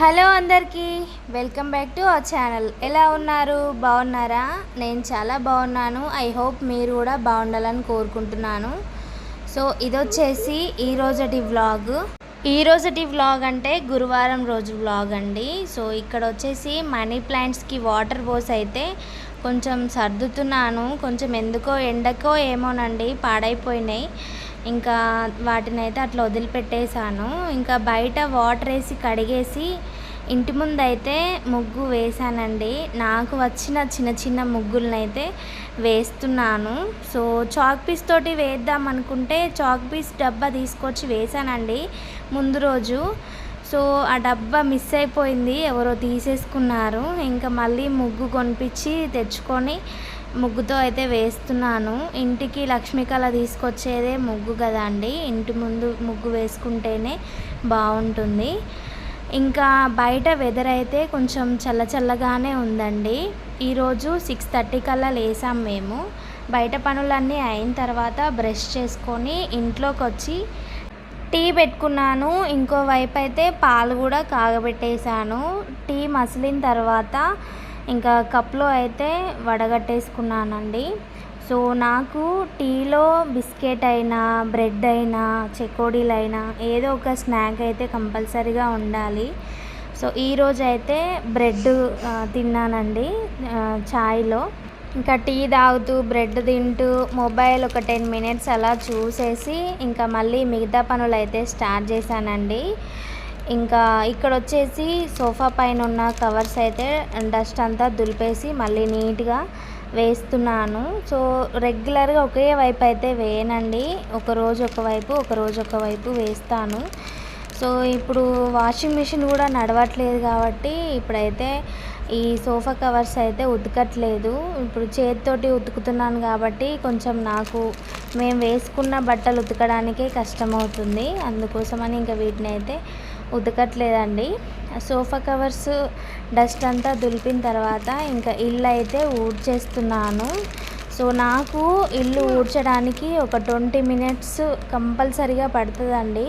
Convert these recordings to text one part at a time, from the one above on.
Hello అందరికీ welcome back to our channel. ఎలా ఉన్నారు? బాగున్నారా? నేను చాలా బాగున్నాను. ఐ హోప్ మీరు కూడా బాగుండాలని కోరుకుంటున్నాను. సో ఇది వచ్చేసి ఈ వ్లాగ్. ఈ వ్లాగ్ అంటే గురువారం రోజు వ్లాగ్ అండి. సో ఇక్కడ వచ్చేసి మనీ ప్లాంట్స్కి వాటర్ పోస్ అయితే కొంచెం సర్దుతున్నాను. కొంచెం ఎందుకో ఎండకో ఏమోనండి పాడైపోయినాయి. ఇంకా వాటిని అయితే అట్లా వదిలిపెట్టేశాను. ఇంకా బయట వాటర్ వేసి కడిగేసి ఇంటి ముందు అయితే ముగ్గు వేశానండి. నాకు వచ్చిన చిన్న చిన్న ముగ్గులనైతే వేస్తున్నాను. సో చాక్ పీస్ తోటి వేద్దాం అనుకుంటే చాక్ పీస్ డబ్బా తీసుకొచ్చి వేశానండి ముందు రోజు. సో ఆ డబ్బా మిస్ అయిపోయింది. ఎవరో తీసేసుకున్నారు. ఇంకా మళ్ళీ ముగ్గు కొనిపించి తెచ్చుకొని ముగ్గుతో అయితే వేస్తున్నాను. ఇంటికి లక్ష్మీకళ తీసుకొచ్చేదే ముగ్గు కదా అండి. ఇంటి ముందు ముగ్గు వేసుకుంటేనే బాగుంటుంది. ఇంకా బయట వెదర్ అయితే కొంచెం చల్ల చల్లగానే ఉందండి. ఈరోజు సిక్స్ థర్టీ కల్లా లేసాం మేము. బయట పనులన్నీ అయిన తర్వాత బ్రష్ చేసుకొని ఇంట్లోకి వచ్చి టీ పెట్టుకున్నాను. ఇంకో వైపు అయితే పాలు కూడా కాగబెట్టేశాను. టీ మసిలిన తర్వాత ఇంకా కప్లో అయితే వడగట్టేసుకున్నానండి. సో నాకు టీలో బిస్కెట్ అయినా బ్రెడ్ అయినా చెకోడీలు అయినా ఏదో ఒక స్నాక్ అయితే కంపల్సరీగా ఉండాలి. సో ఈరోజు అయితే బ్రెడ్ తిన్నానండి ఛాయ్లో. ఇంకా టీ తాగుతూ బ్రెడ్ తింటూ మొబైల్ ఒక టెన్ మినిట్స్ అలా చూసేసి ఇంకా మళ్ళీ మిగతా పనులు అయితే స్టార్ట్ చేశానండి. ఇంకా ఇక్కడ వచ్చేసి సోఫా పైన ఉన్న కవర్స్ అయితే డస్ట్ అంతా దులిపేసి మళ్ళీ నీట్గా వేస్తున్నాను. సో రెగ్యులర్గా ఒకే వైపు అయితే వేయనండి. ఒక రోజు ఒక వైపు ఒక రోజు వేస్తాను. సో ఇప్పుడు వాషింగ్ మిషన్ కూడా నడవట్లేదు కాబట్టి ఇప్పుడైతే ఈ సోఫా కవర్స్ అయితే ఉతకట్లేదు. ఇప్పుడు చేతితోటి ఉతుకుతున్నాను కాబట్టి కొంచెం నాకు మేము వేసుకున్న బట్టలు ఉతకడానికే కష్టమవుతుంది. అందుకోసమని ఇంకా వీటిని అయితే ఉతకట్లేదండి. సోఫా కవర్స్ డస్ట్ అంతా దులిపిన తర్వాత ఇంకా ఇల్లు అయితే ఊడ్చేస్తున్నాను. సో నాకు ఇల్లు ఊడ్చడానికి ఒక ట్వంటీ మినిట్స్ కంపల్సరీగా పడుతుందండి.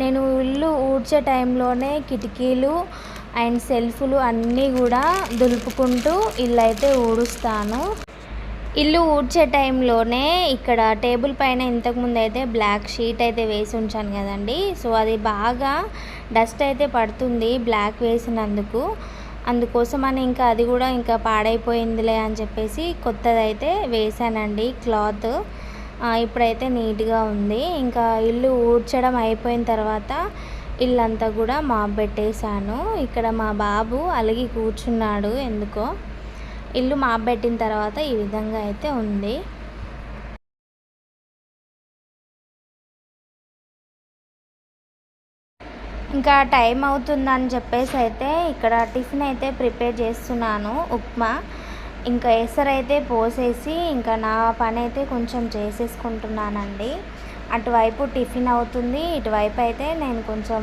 నేను ఇల్లు ఊడ్చే టైంలోనే కిటికీలు అండ్ సెల్ఫ్లు అన్నీ కూడా దులుపుకుంటూ ఇల్లు అయితే ఊడుస్తాను. ఇల్లు ఊడ్చే టైంలోనే ఇక్కడ టేబుల్ పైన ఇంతకుముందు అయితే బ్లాక్ షీట్ అయితే వేసి ఉంచాను కదండి. సో అది బాగా డస్ట్ అయితే పడుతుంది బ్లాక్ వేసినందుకు. అందుకోసం అని ఇంకా అది కూడా ఇంకా పాడైపోయిందిలే అని చెప్పేసి కొత్తదైతే వేసానండి క్లాత్. ఇప్పుడైతే నీట్గా ఉంది. ఇంకా ఇల్లు ఊడ్చడం అయిపోయిన తర్వాత ఇల్లంతా కూడా మాప్ పెట్టేశాను. ఇక్కడ మా బాబు అలిగి కూర్చున్నాడు ఎందుకో. ఇల్లు మాప్ తర్వాత ఈ విధంగా అయితే ఉంది. ఇంకా టైం అవుతుందని చెప్పేసి అయితే ఇక్కడ టిఫిన్ అయితే ప్రిపేర్ చేస్తున్నాను ఉప్మా. ఇంకా ఎసరైతే పోసేసి ఇంకా నా పని అయితే కొంచెం చేసేసుకుంటున్నానండి. అటువైపు టిఫిన్ అవుతుంది ఇటువైపు అయితే నేను కొంచెం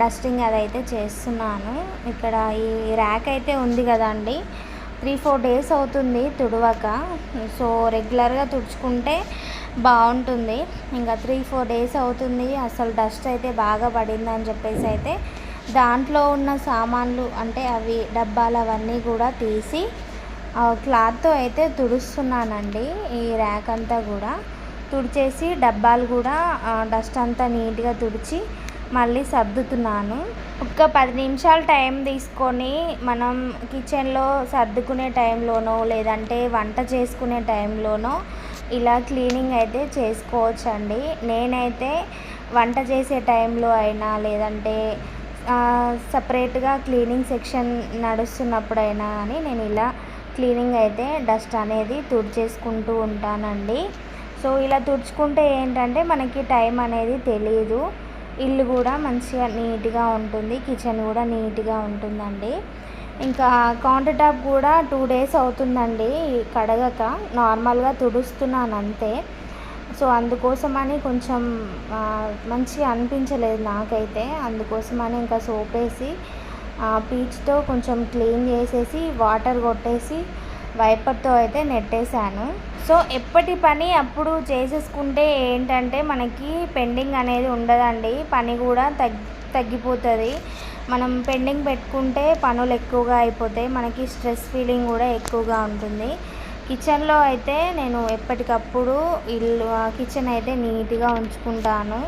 డస్టింగ్ అదైతే చేస్తున్నాను. ఇక్కడ ఈ ర్యాక్ అయితే ఉంది కదండి త్రీ ఫోర్ డేస్ అవుతుంది తుడవక. సో రెగ్యులర్గా తుడుచుకుంటే బాగుంటుంది. ఇంకా త్రీ ఫోర్ డేస్ అవుతుంది. అసలు డస్ట్ అయితే బాగా పడిందని చెప్పేసి అయితే దాంట్లో ఉన్న సామాన్లు అంటే అవి డబ్బాలు అవన్నీ కూడా తీసి క్లాత్తో అయితే తుడుస్తున్నానండి. ఈ ర్యాక్ అంతా కూడా తుడిచేసి డబ్బాలు కూడా డస్ట్ అంతా నీట్గా తుడిచి మళ్ళీ సర్దుతున్నాను. ఒక పది నిమిషాలు టైం తీసుకొని మనం కిచెన్లో సర్దుకునే టైంలోనో లేదంటే వంట చేసుకునే టైంలోనో ఇలా క్లీనింగ్ అయితే చేసుకోవచ్చండి. నేనైతే వంట చేసే టైంలో అయినా లేదంటే సపరేట్గా క్లీనింగ్ సెక్షన్ నడుస్తున్నప్పుడైనా కానీ నేను ఇలా క్లీనింగ్ అయితే డస్ట్ అనేది తుడిచేసుకుంటూ ఉంటానండి. సో ఇలా తుడుచుకుంటే ఏంటంటే మనకి టైం అనేది తెలియదు ఇల్లు కూడా మంచిగా నీట్గా ఉంటుంది కిచెన్ కూడా నీట్గా ఉంటుందండి. ఇంకా కౌంటర్ టాప్ కూడా టూ డేస్ అవుతుందండి కడగక నార్మల్గా తుడుస్తున్నాను అంతే సో అందుకోసమని కొంచెం మంచిగా అనిపించలేదు నాకైతే. అందుకోసమని ఇంకా సోప్ వేసి పీచ్తో కొంచెం క్లీన్ చేసేసి వాటర్ కొట్టేసి వైపర్తో అయితే నెట్టేశాను. సో ఎప్పటి పని అప్పుడు చేసేసుకుంటే ఏంటంటే మనకి పెండింగ్ అనేది ఉండదండి. పని కూడా తగ్గి తగ్గిపోతుంది. మనం పెండింగ్ పెట్టుకుంటే పనులు ఎక్కువగా అయిపోతాయి. మనకి స్ట్రెస్ ఫీలింగ్ కూడా ఎక్కువగా ఉంటుంది. కిచెన్లో అయితే నేను ఎప్పటికప్పుడు ఇల్లు కిచెన్ అయితే నీట్గా ఉంచుకుంటాను.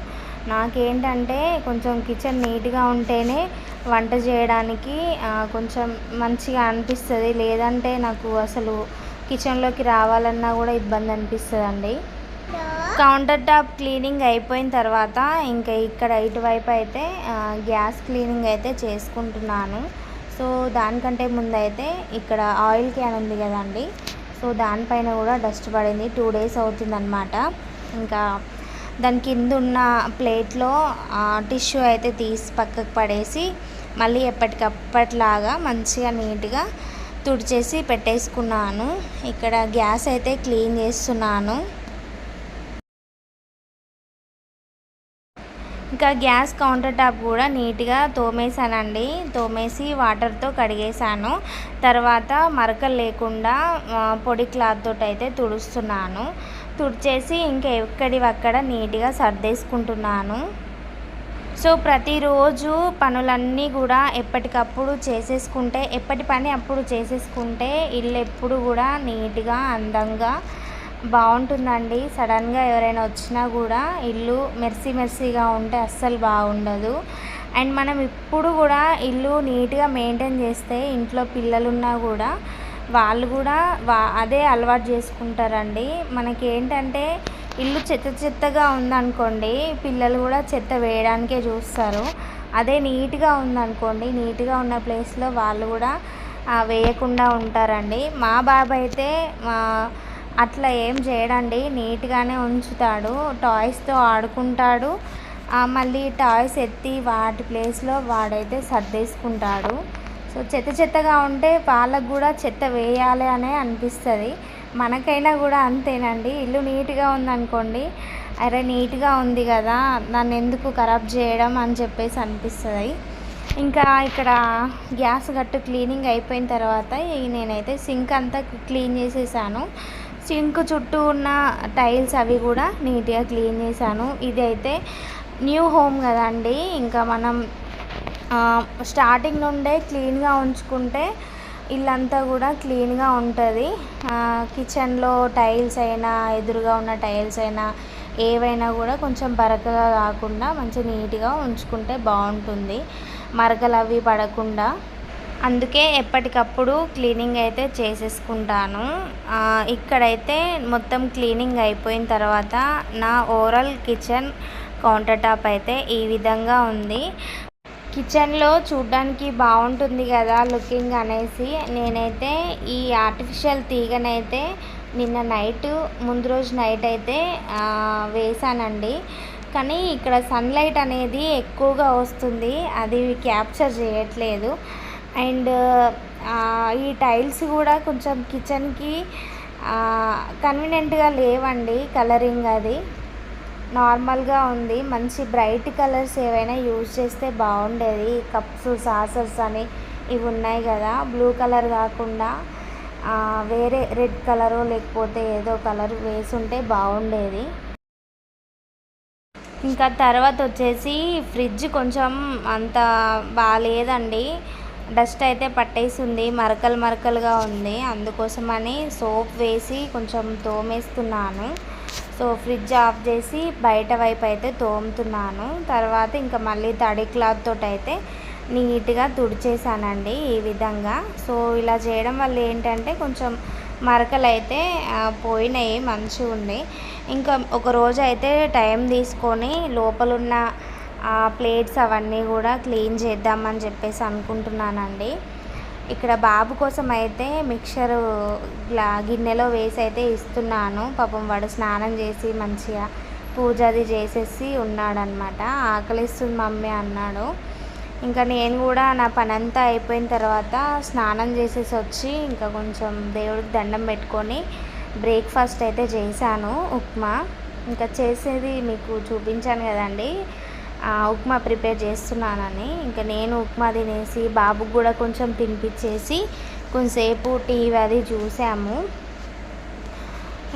నాకేంటంటే కొంచెం కిచెన్ నీట్గా ఉంటేనే వంట చేయడానికి కొంచెం మంచిగా అనిపిస్తుంది. లేదంటే నాకు అసలు కిచెన్లోకి రావాలన్నా కూడా ఇబ్బంది అనిపిస్తుంది అండి కౌంటర్ టాప్ క్లీనింగ్ అయిపోయిన తర్వాత ఇంకా ఇక్కడ ఇటువైపు అయితే గ్యాస్ క్లీనింగ్ అయితే చేసుకుంటున్నాను. సో దానికంటే ముందు అయితే ఇక్కడ ఆయిల్ క్యాన్ ఉంది కదండి. సో దానిపైన కూడా డస్ట్ పడింది. టూ డేస్ అవుతుందన్నమాట. ఇంకా దాని కింద ఉన్న ప్లేట్లో టిష్యూ అయితే తీసి పక్కకు పడేసి మళ్ళీ ఎప్పటికప్పట్లాగా మంచిగా నీట్గా తుడిచేసి పెట్టేసుకున్నాను. ఇక్కడ గ్యాస్ అయితే క్లీన్ చేస్తున్నాను. ఇంకా గ్యాస్ కౌంటర్ టాప్ కూడా నీట్గా తోమేశానండి. తోమేసి వాటర్తో కడిగేశాను. తర్వాత మరకలు లేకుండా పొడి క్లాత్ తోటి అయితే తుడుస్తున్నాను. తుడిచేసి ఇంకా ఎక్కడివక్కడ నీట్గా సర్దేసుకుంటున్నాను. సో ప్రతిరోజు పనులన్నీ కూడా ఎప్పటికప్పుడు చేసేసుకుంటే ఎప్పటి పని అప్పుడు చేసేసుకుంటే ఇల్లు ఎప్పుడు కూడా నీట్గా అందంగా బాగుంటుందండి. సడన్గా ఎవరైనా వచ్చినా కూడా ఇల్లు మెర్సీ మెర్సీగా ఉంటే అస్సలు బాగుండదు. అండ్ మనం ఇప్పుడు కూడా ఇల్లు నీట్గా మెయింటైన్ చేస్తే ఇంట్లో పిల్లలున్నా కూడా వాళ్ళు కూడా వా అదే అలవాటు చేసుకుంటారండి. మనకి ఏంటంటే ఇల్లు చెత్త చెత్తగా ఉందనుకోండి పిల్లలు కూడా చెత్త వేయడానికే చూస్తారు. అదే నీట్గా ఉందనుకోండి నీట్గా ఉన్న ప్లేస్లో వాళ్ళు కూడా వేయకుండా ఉంటారండి. మా బాబాయ్ అయితే అట్లా ఏం చేయడండి. నీట్గానే ఉంచుతాడు టాయ్స్తో ఆడుకుంటాడు. మళ్ళీ టాయ్స్ ఎత్తి వాటి ప్లేస్లో వాడైతే సర్దేసుకుంటాడు. సో చెత్త చెత్తగా ఉంటే వాళ్ళకు కూడా చెత్త వేయాలి అనే అనిపిస్తుంది. మనకైనా కూడా అంతేనండి. ఇల్లు నీట్గా ఉందనుకోండి అరే నీట్గా ఉంది కదా నన్ను ఎందుకు ఖరాబ్ చేయడం అని చెప్పేసి అనిపిస్తుంది. ఇంకా ఇక్కడ గ్యాస్ గట్టు క్లీనింగ్ అయిపోయిన తర్వాత నేనైతే సింక్ అంతా క్లీన్ చేసేసాను. సింక్ చుట్టూ ఉన్న టైల్స్ అవి కూడా నీట్గా క్లీన్ చేశాను. ఇది అయితే న్యూ హోమ్ కదండి. ఇంకా మనం స్టార్టింగ్ నుండే క్లీన్గా ఉంచుకుంటే ఇల్లంతా కూడా క్లీన్గా ఉంటుంది. కిచెన్లో టైల్స్ అయినా ఎదురుగా ఉన్న టైల్స్ అయినా ఏవైనా కూడా కొంచెం బరకగా కాకుండా మంచి నీట్గా ఉంచుకుంటే బాగుంటుంది. మరకలు అవి పడకుండా. అందుకే ఎప్పటికప్పుడు క్లీనింగ్ అయితే చేసేసుకుంటాను. ఇక్కడైతే మొత్తం క్లీనింగ్ అయిపోయిన తర్వాత నా ఓవరాల్ కిచెన్ కౌంటర్ టాప్ అయితే ఈ విధంగా ఉంది. కిచెన్లో చూడ్డానికి బాగుంటుంది కదా లుకింగ్ అనేసి. నేనైతే ఈ ఆర్టిఫిషియల్ తీగనైతే నిన్న నైట్ ముందు రోజు నైట్ అయితే వేసానండి. కానీ ఇక్కడ సన్లైట్ అనేది ఎక్కువగా వస్తుంది. అది క్యాప్చర్ చేయట్లేదు. అండ్ ఈ టైల్స్ కూడా కొంచెం కిచెన్కి కన్వీనియంట్గా లేవండి కలరింగ్ అది. నార్మల్గా ఉంది. మంచి బ్రైట్ కలర్స్ ఏవైనా యూజ్ చేస్తే బాగుండేది. కప్స్ సాసర్స్ అని ఇవి ఉన్నాయి కదా. బ్లూ కలర్ కాకుండా వేరే రెడ్ కలరు లేకపోతే ఏదో కలర్ వేసుంటే బాగుండేది. ఇంకా తర్వాత వచ్చేసి ఫ్రిడ్జ్ కొంచెం అంత బాగాలేదండి డస్ట్ అయితే పట్టేసింది. మరకలు మరకలుగా ఉంది. అందుకోసమని సోప్ వేసి కొంచెం తోమేస్తున్నాను. సో ఫ్రిడ్జ్ ఆఫ్ చేసి బయట వైపు అయితే తోముతున్నాను. తర్వాత ఇంకా మళ్ళీ తడి క్లాత్ తోటి అయితే నీట్గా తుడిచేసానండి ఈ విధంగా. సో ఇలా చేయడం వల్ల ఏంటంటే కొంచెం మరకలు అయితే పోయినాయి మంచిగా ఉంది ఇంకా ఒక రోజు అయితే టైం తీసుకొని లోపలున్న ప్లేట్స్ అవన్నీ కూడా క్లీన్ చేద్దామని చెప్పేసి అనుకుంటున్నానండి. ఇక్కడ బాబు కోసం అయితే మిక్చర్ గిన్నెలో వేసి అయితే ఇస్తున్నాను. పాపం వాడు స్నానం చేసి మంచిగా పూజ అది చేసేసి ఉన్నాడనమాట ఆకలిస్తుంది మమ్మీ అన్నాడు. ఇంకా నేను కూడా నా పని అంతా అయిపోయిన తర్వాత స్నానం చేసేసి వచ్చి ఇంకా కొంచెం దేవుడికి దండం పెట్టుకొని బ్రేక్ఫాస్ట్ అయితే చేశాను ఉప్మా. ఇంకా చేసేది మీకు చూపించాను కదండి. ఉప్మా ప్రిపేర్ చేస్తున్నానని. ఇంకా నేను ఉప్మా తినేసి బాబుకి కూడా కొంచెం తినిపించేసి కొంతసేపు టీవీ అది చూసాము.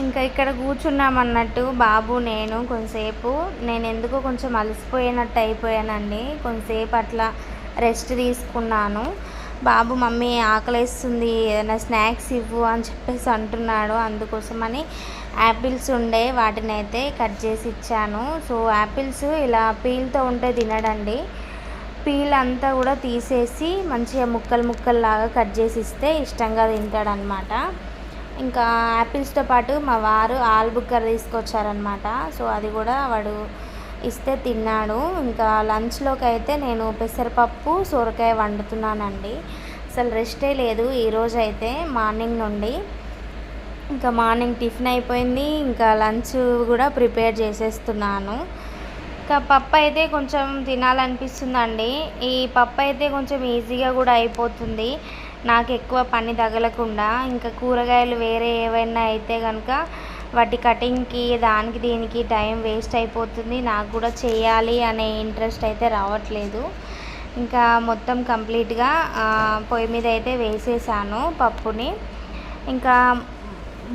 ఇంకా ఇక్కడ కూర్చున్నామన్నట్టు బాబు నేను కొంతసేపు నేను ఎందుకో కొంచెం అలసిపోయినట్టు అయిపోయానండి. కొంతసేపు అట్లా రెస్ట్ తీసుకున్నాను. బాబు మమ్మీ ఆకలేస్తుంది ఏదైనా స్నాక్స్ ఇవ్వు అని చెప్పేసి అంటున్నాడు. అందుకోసమని యాపిల్స్ ఉండే వాటిని అయితే కట్ చేసి ఇచ్చాను. సో యాపిల్స్ ఇలా పీల్తో ఉంటే తినడండి. పీల్ అంతా కూడా తీసేసి మంచిగా ముక్కలు ముక్కల్లాగా కట్ చేసి ఇస్తే ఇష్టంగా తింటాడనమాట. ఇంకా యాపిల్స్తో పాటు మా వారు ఆలుబుక్కర్ తీసుకొచ్చారనమాట. సో అది కూడా వాడు ఇస్తే తిన్నాడు. ఇంకా లంచ్లోకి అయితే నేను పెసరపప్పు సొరకాయ వండుతున్నానండి. అసలు రెస్టే లేదు ఈరోజు అయితే మార్నింగ్ నుండి. ఇంకా మార్నింగ్ టిఫిన్ అయిపోయింది. ఇంకా లంచ్ కూడా ప్రిపేర్ చేసేస్తున్నాను. ఇంకా పప్పు అయితే కొంచెం తినాలనిపిస్తుందండి. ఈ పప్పు అయితే కొంచెం ఈజీగా కూడా అయిపోతుంది. నాకు ఎక్కువ పని తగలకుండా. ఇంకా కూరగాయలు వేరే ఏవైనా అయితే కనుక వాటి కటింగ్కి దానికి దీనికి టైం వేస్ట్ అయిపోతుంది. నాకు కూడా చేయాలి అనే ఇంట్రెస్ట్ అయితే రావట్లేదు. ఇంకా మొత్తం కంప్లీట్గా పొయ్యి మీద అయితే వేసేసాను పప్పుని. ఇంకా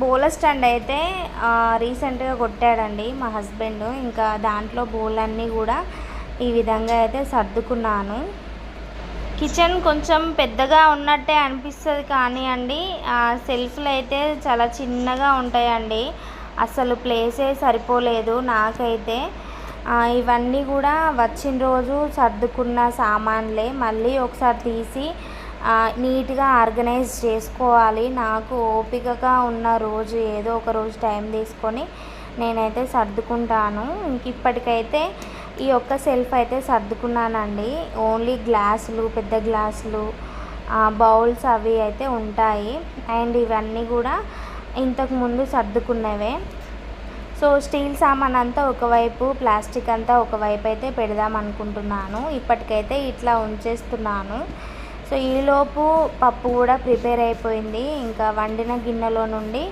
బోల స్టాండ్ అయితే రీసెంట్గా కొట్టాడండి మా హస్బెండ్. ఇంకా దాంట్లో బోలన్నీ కూడా ఈ విధంగా అయితే సర్దుకున్నాను. కిచెన్ కొంచెం పెద్దగా ఉన్నట్టే అనిపిస్తుంది కానీ అండి సెల్ఫ్లు అయితే చాలా చిన్నగా ఉంటాయండి. అసలు ప్లేసే సరిపోలేదు నాకైతే. ఇవన్నీ కూడా వచ్చిన రోజు సర్దుకున్న సామాన్లే. మళ్ళీ ఒకసారి తీసి నీట్గా ఆర్గనైజ్ చేసుకోవాలి. నాకు ఓపికగా ఉన్న రోజు ఏదో ఒక రోజు టైం తీసుకొని నేనైతే సర్దుకుంటాను. ఇంక ఇప్పటికైతే ఈ ఒక్క సెల్ఫ్ అయితే సర్దుకున్నానండి. ఓన్లీ గ్లాసులు పెద్ద గ్లాసులు బౌల్స్ అవి అయితే ఉంటాయి. అండ్ ఇవన్నీ కూడా ఇంతకుముందు సర్దుకున్నవే. సో స్టీల్ సామాన్ అంతా ఒకవైపు ప్లాస్టిక్ అంతా ఒకవైపు అయితే పెడదాం అనుకుంటున్నాను. ఇప్పటికైతే ఇట్లా ఉంచేస్తున్నాను. సో ఈలోపు పప్పు కూడా ప్రిపేర్ అయిపోయింది. ఇంకా వండిన గిన్నెలో నుండి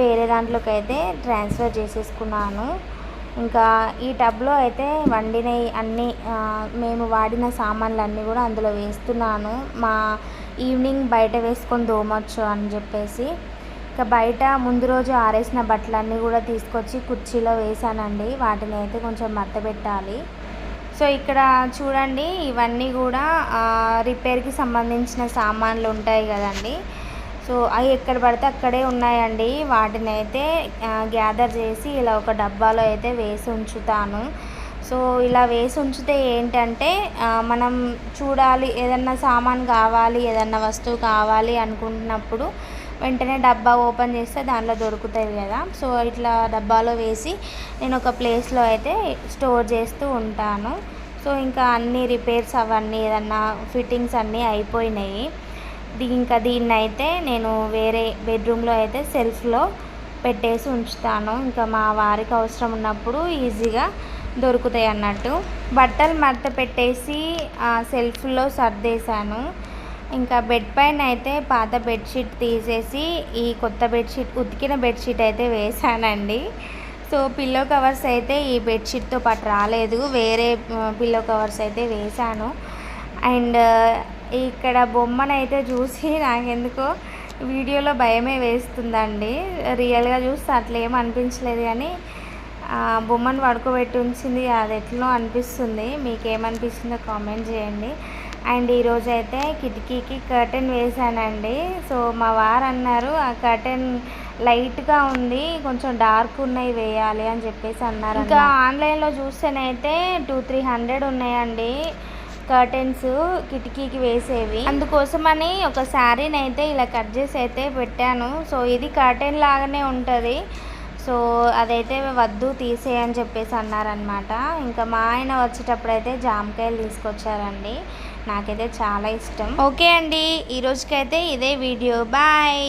వేరే దాంట్లోకి అయితే ట్రాన్స్ఫర్ చేసేసుకున్నాను. ఇంకా ఈ టబ్లో అయితే వండినవి అన్నీ మేము వాడిన సామాన్లు అన్నీ కూడా అందులో వేస్తున్నాను. మా ఈవినింగ్ బయట వేసుకొని దోమచ్చు అని చెప్పేసి. ఇంకా బయట ముందు రోజు ఆరేసిన బట్టలన్నీ కూడా తీసుకొచ్చి కుర్చీలో వేసానండి వాటిని అయితే కొంచెం మత్త పెట్టాలి. సో ఇక్కడ చూడండి ఇవన్నీ కూడా రిపేర్కి సంబంధించిన సామాన్లు ఉంటాయి కదండి. సో అవి ఎక్కడ పడితే అక్కడే ఉన్నాయండి. వాటిని అయితే గ్యాదర్ చేసి ఇలా ఒక డబ్బాలో అయితే వేసి ఉంచుతాను. సో ఇలా వేసి ఉంచితే ఏంటంటే మనం చూడాలి ఏదన్నా సామాన్ కావాలి ఏదన్నా వస్తువు కావాలి అనుకుంటున్నప్పుడు వెంటనే డబ్బా ఓపెన్ చేస్తే దానిలో దొరుకుతాయి కదా. సో ఇట్లా డబ్బాలో వేసి నేను ఒక ప్లేస్లో అయితే స్టోర్ చేస్తూ ఉంటాను. సో ఇంకా అన్ని రిపేర్స్ అవన్నీ ఏదన్నా ఫిట్టింగ్స్ అన్నీ అయిపోయినాయి. ఇంకా దీన్ని అయితే నేను వేరే బెడ్రూమ్లో అయితే సెల్ఫ్లో పెట్టేసి ఉంచుతాను. ఇంకా మా వారికి అవసరం ఉన్నప్పుడు ఈజీగా దొరుకుతాయి అన్నట్టు. బట్టలు మడత పెట్టేసి సెల్ఫ్లో సర్దేశాను. ఇంకా బెడ్ పైన అయితే పాత బెడ్షీట్ తీసేసి ఈ కొత్త బెడ్షీట్ ఉతికిన బెడ్షీట్ అయితే వేసానండి సో పిల్లో కవర్స్ అయితే ఈ బెడ్షీట్తో పాటు రాలేదు. వేరే పిల్లో కవర్స్ అయితే వేశాను. అండ్ ఇక్కడ బొమ్మనైతే చూసి నాకెందుకో వీడియోలో భయమే వేస్తుందండి. రియల్గా చూస్తే అట్లా ఏం అనిపించలేదు కానీ బొమ్మను పడుకోబెట్టి ఉంచింది. అది ఎట్లనో అనిపిస్తుంది. మీకేమనిపిస్తుందో కామెంట్ చేయండి. అండ్ ఈరోజు అయితే కిటికీకి కర్టెన్ వేశానండి. సో మా వారు అన్నారు ఆ కర్టెన్ లైట్గా ఉంది. కొంచెం డార్క్ ఉన్నాయి వేయాలి అని చెప్పేసి అన్నారు ఇంకా ఆన్లైన్లో చూస్తేనైతే టూ త్రీ హండ్రెడ్ ఉన్నాయండి. కర్టెన్స్ కిటికీకి వేసేవి. అందుకోసమని ఒక శారీని అయితే ఇలా కట్ చేసి అయితే పెట్టాను. సో ఇది కర్టెన్ లాగానే ఉంటుంది. సో అదైతే వద్దు తీసేయని చెప్పేసి అన్నారనమాట ఇంకా మా ఆయన వచ్చేటప్పుడు అయితే జామకాయలు తీసుకొచ్చారండి. నాకైతే చాలా ఇష్టం. ఓకే అండి. ఈరోజుకైతే ఇదే వీడియో. బాయ్.